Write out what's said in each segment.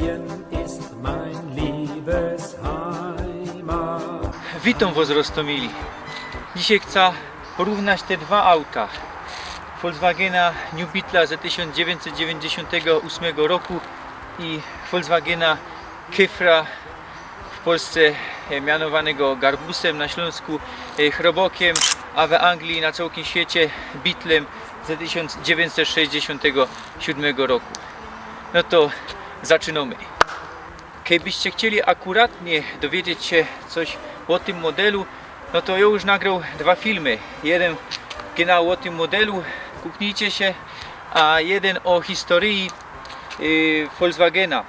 Schlösschen ist mein liebes Heimat. Witam Was Rostomili. Dzisiaj chcę porównać te dwa auta. Volkswagena New Beetla z 1998 roku i Volkswagena Kyfra w Polsce e, mianowanego Garbusem, na Śląsku e, Chrobokiem, a w Anglii na całym świecie Beetlem z 1967 roku. No to zaczynamy. Gdybyście chcieli akuratnie dowiedzieć się coś o tym modelu, no to ja już nagrał dwa filmy. Jeden o tym modelu, kuknijcie się, a jeden o historii y, Volkswagena,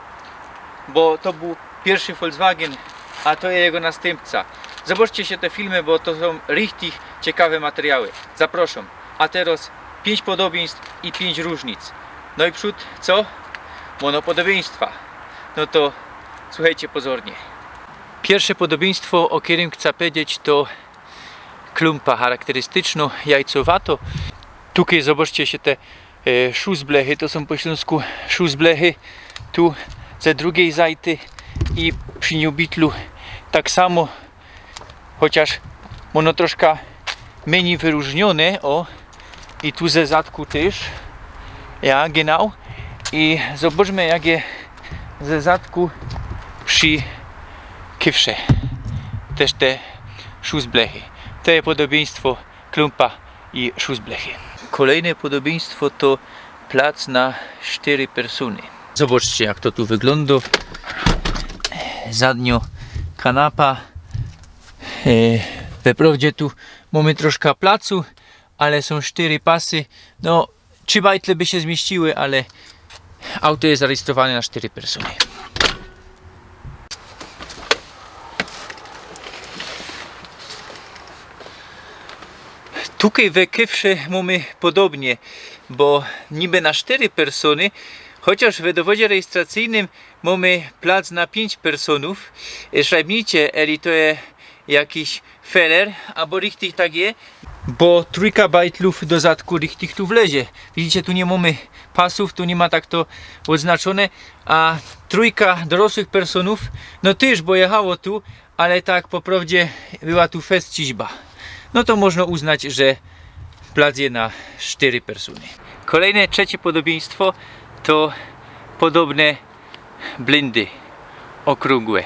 bo to był pierwszy Volkswagen, a to jest jego następca. Zobaczcie się te filmy, bo to są richtig ciekawe materiały. Zapraszam. A teraz pięć podobieństw i pięć różnic. No i przód co? Monopodobieństwa. No to słuchajcie pozornie. Pierwsze podobieństwo, o którym chcę powiedzieć, to klumpa charakterystyczno jajcowato. Tutaj zobaczcie się te e, to są po śląsku. Tu ze drugiej zajty i przy New Beetlu tak samo, chociaż ono troszkę mniej wyróżnione, o i tu ze zadku też, ja, genau. I zobaczmy jak je ze zadku przy kywsze. Też te szóstblechy. To jest podobieństwo klumpa i szóstblechy. Kolejne podobieństwo to plac na cztery persony. Zobaczcie jak to tu wygląda. Zadnio kanapa. E, Wprawdzie tu mamy troszkę placu, ale są cztery pasy. No, trzy bajtle by się zmieściły, ale auto jest zarejestrowane na cztery persony. Tutaj we Kyfrze mamy podobnie, bo niby na 4 persony, chociaż w dowodzie rejestracyjnym mamy plac na 5 personów. Szajbnijcie, eli to jest jakiś feller, albo richtig tak je, bo trójka bajtlów do zadku richtig tu wlezie. Widzicie, tu nie mamy pasów, tu nie ma tak to oznaczone, a trójka dorosłych personów, no też, bo jechało tu, ale tak po prawdzie była tu fest ciźba no to można uznać, że plac je na 4 persony. Kolejne trzecie podobieństwo to podobne blindy okrągłe.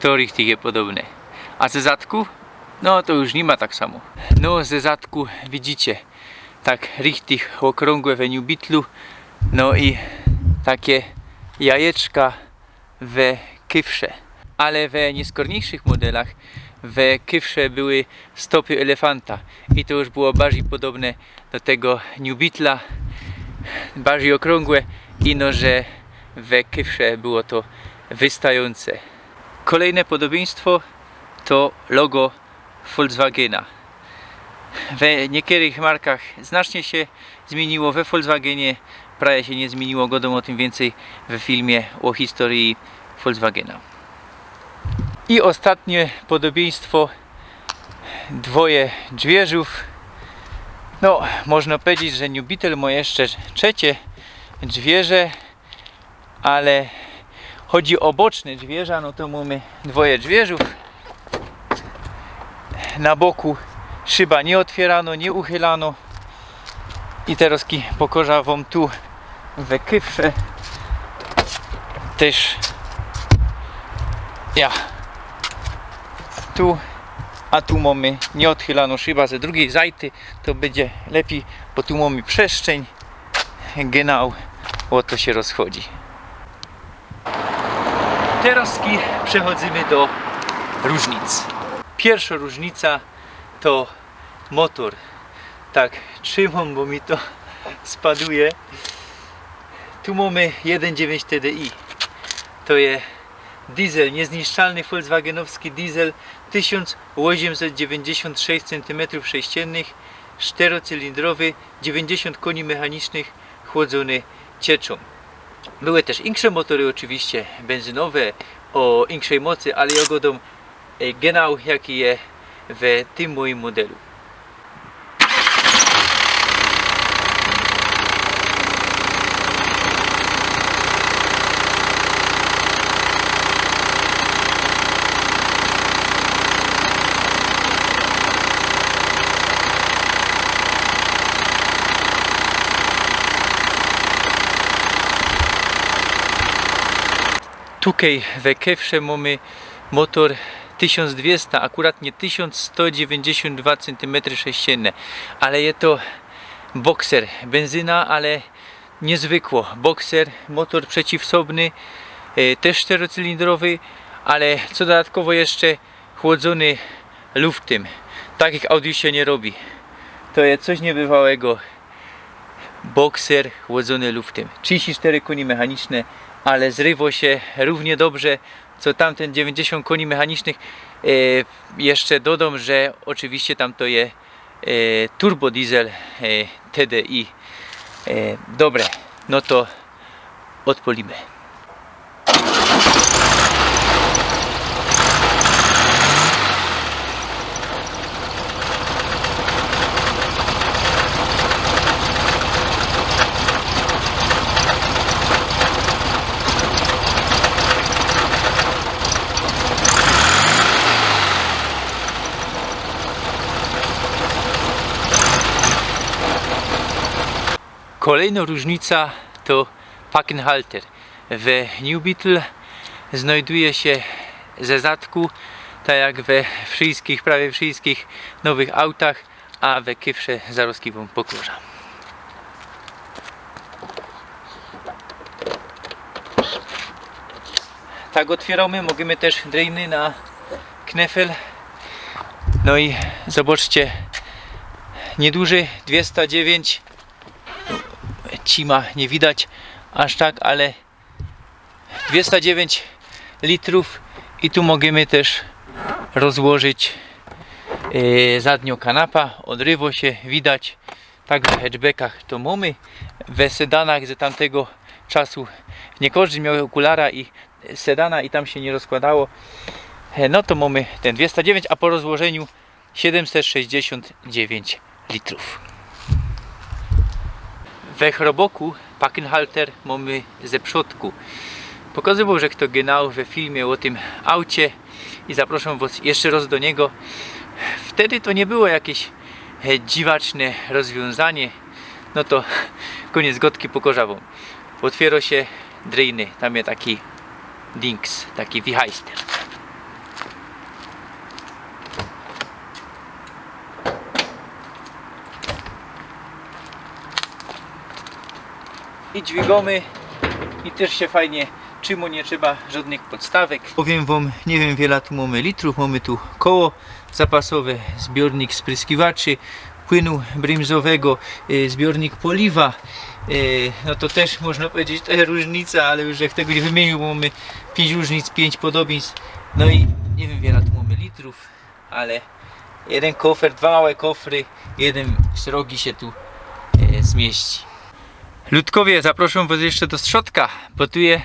To richtig podobne. A ze zadku? No to już nie ma tak samo. No ze zadku widzicie tak richtig okrągłe w New Beetlu. No i takie jajeczka w kywsze. Ale w nieskorniejszych modelach w Kyfrze były stopy elefanta i to już było bardziej podobne do tego New Beetla, bardziej okrągłe i no, że w Kyfrze było to wystające. Kolejne podobieństwo to logo Volkswagena. W niektórych markach znacznie się zmieniło, we Volkswagenie prawie się nie zmieniło, godą o tym więcej w filmie o historii Volkswagena. I ostatnie podobieństwo dwoje dźwieżów. No, można powiedzieć, że New Beetle ma jeszcze trzecie dźwierze, ale chodzi o boczne dźwierza, no to mamy dwoje dźwieżów. Na boku szyba nie otwierano, nie uchylano. I teraz pokorza wam tu we kyfrze też ja tu, a tu mamy nieodchylaną szybę ze drugiej zajty, to będzie lepiej, bo tu mamy przestrzeń, genau, o to się rozchodzi. Teraz przechodzimy do różnic. Pierwsza różnica to motor. Tak, trzymam, bo mi to spaduje. Tu mamy 1.9 TDI. To jest diesel, niezniszczalny Volkswagenowski diesel 1896 cm3, czterocylindrowy, 90 koni mechanicznych, chłodzony cieczą. Były też insze motory oczywiście, benzynowe, o większej mocy, ale ja godą genau jaki jest w tym moim modelu. Tutaj w kevrze mamy motor 1200, akurat nie 1192 cm3, ale jest to bokser, benzyna, ale niezwykło. Bokser, motor przeciwsobny, e, też czterocylindrowy, ale co dodatkowo jeszcze chłodzony luftem. Takich Audi się nie robi. To jest coś niebywałego. Bokser chłodzony luftem. 34 koni mechaniczne, ale zrywo się równie dobrze co tamten 90 koni mechanicznych. E, jeszcze dodam, że oczywiście tam to jest e, turbo diesel e, TDI. Dobre, no to odpolimy. Kolejna różnica to Packenhalter. W New Beetle znajduje się ze zadku, tak jak we wszystkich, prawie wszystkich nowych autach, a we kiewsze zaroski wam pokażę. Tak otwieramy, możemy też drainy na knefel. No i zobaczcie, nieduży 209 cima. Nie widać aż tak, ale 209 litrów i tu możemy też rozłożyć e, zadnią kanapa, odrywo się widać także w hatchbackach to mamy w sedanach z tamtego czasu nie każdy miał okulara i sedana i tam się nie rozkładało. E, no to mamy ten 209 a po rozłożeniu 769 litrów we chroboku Packenhalter mamy ze przodku. Pokazywał, że kto genau we filmie o tym aucie i zapraszam Was jeszcze raz do niego. Wtedy to nie było jakieś e, dziwaczne rozwiązanie. No to koniec gotki pokorzawą. Otwiera się drainy, tam jest taki dinks, taki wichajster. I dźwigamy i też się fajnie trzymu nie trzeba żadnych podstawek. Powiem wam, nie wiem wiele tu mamy litrów, mamy tu koło zapasowe, zbiornik spryskiwaczy, płynu brymzowego, y, zbiornik poliwa. y, No to też można powiedzieć, to jest różnica, ale już jak tego nie wymienił, bo mamy 5 różnic, 5 podobieństw. No i nie wiem wiele tu mamy litrów, ale jeden kofer, dwa małe kofry, jeden szeroki się tu e, zmieści. Ludkowie, zaproszę Was jeszcze do strzodka, bo tu jest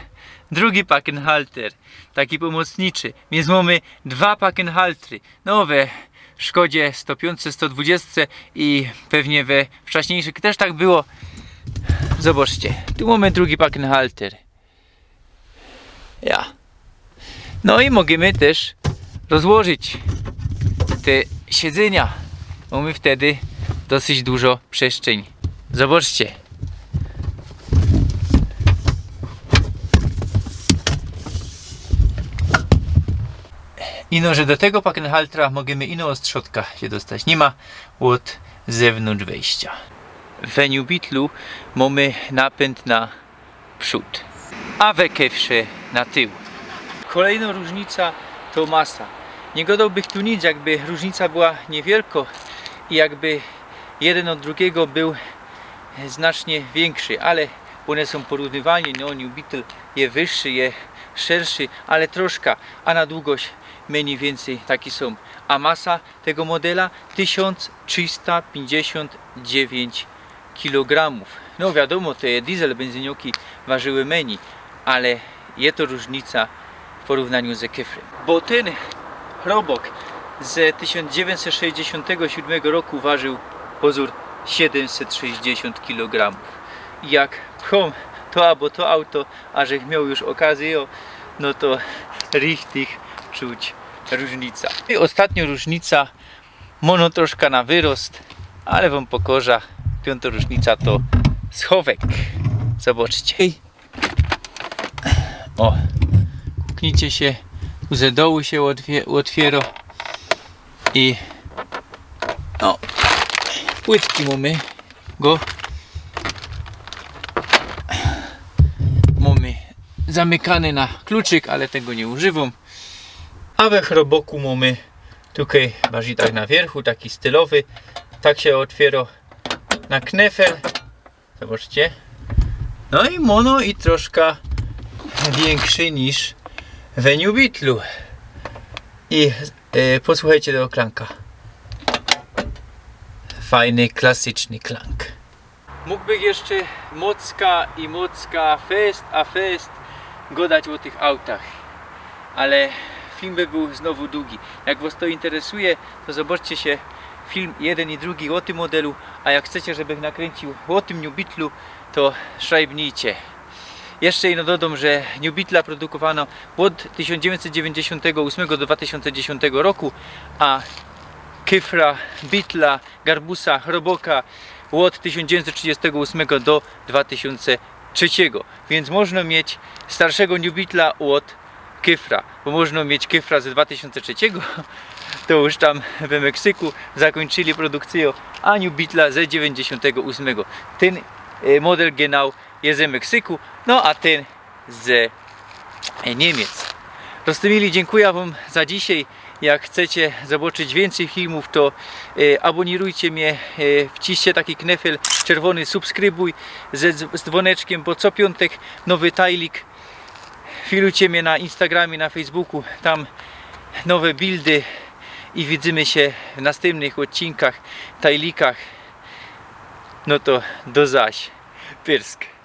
drugi Packenhalter, taki pomocniczy. Więc mamy dwa Packenhaltry. Nowe w Szkodzie 105, 120 i pewnie we wcześniejszych też tak było. Zobaczcie, tu mamy drugi Packenhalter. Ja. No i możemy też rozłożyć te siedzenia. Mamy wtedy dosyć dużo przestrzeń. Zobaczcie. Ino, że do tego Packenhaltera możemy ino od środka się dostać. Nie ma od zewnątrz wejścia. W New Beetlu mamy napęd na przód, a we na tył. Kolejna różnica to masa. Nie godałbym tu nic, jakby różnica była niewielko i jakby jeden od drugiego był znacznie większy, ale one są porównywalne. No, New Beetle jest wyższy, jest szerszy, ale troszkę, a na długość mniej więcej taki są. A masa tego modela 1359 kg. No wiadomo, te diesel benzynioki ważyły mniej, ale jest to różnica w porównaniu z Kefrem. Bo ten chrobok z 1967 roku ważył pozór 760 kg. Jak pchą to albo to auto, a że miał już okazję, no to richtig czuć różnica. I ostatnia różnica, mono troszkę na wyrost, ale wam pokorza. Piąta różnica to schowek. Zobaczcie. O, zamknijcie się, ze dołu się otwie, otwiera i no, płytki mamy go mamy zamykany na kluczyk, ale tego nie używam a we chroboku mamy tutaj bardziej tak na wierchu, taki stylowy. Tak się otwiera na knefel. Zobaczcie. No i mono i troszkę większy niż w New Beatlu i e, posłuchajcie tego klanka. Fajny, klasyczny klank. Mógłbym jeszcze mocka i mocka, fest a fest gadać o tych autach, ale film by był znowu długi. Jak Was to interesuje, to zobaczcie się film jeden i drugi o tym modelu, a jak chcecie, żebym nakręcił o tym New Beatlu, to szajbnijcie. Jeszcze jedno dodam, że New Beatla produkowano od 1998 do 2010 roku, a Kyfra, Beatla, Garbusa, Roboka od 1938 do 2003. Więc można mieć starszego New od Kyfra, bo można mieć Kyfra z 2003, to już tam w Meksyku zakończyli produkcję, a New z 98. Ten e, model genau jest z Meksyku, no a ten z e, Niemiec. Roztymili, dziękuję Wam za dzisiaj. Jak chcecie zobaczyć więcej filmów, to e, abonirujcie mnie, e, wciście taki knefel czerwony, subskrybuj z, z dzwoneczkiem, bo co piątek nowy tajlik. Filujcie mnie na Instagramie, na Facebooku, tam nowe buildy i widzimy się w następnych odcinkach, tajlikach. No to do zaś. Pyrsk.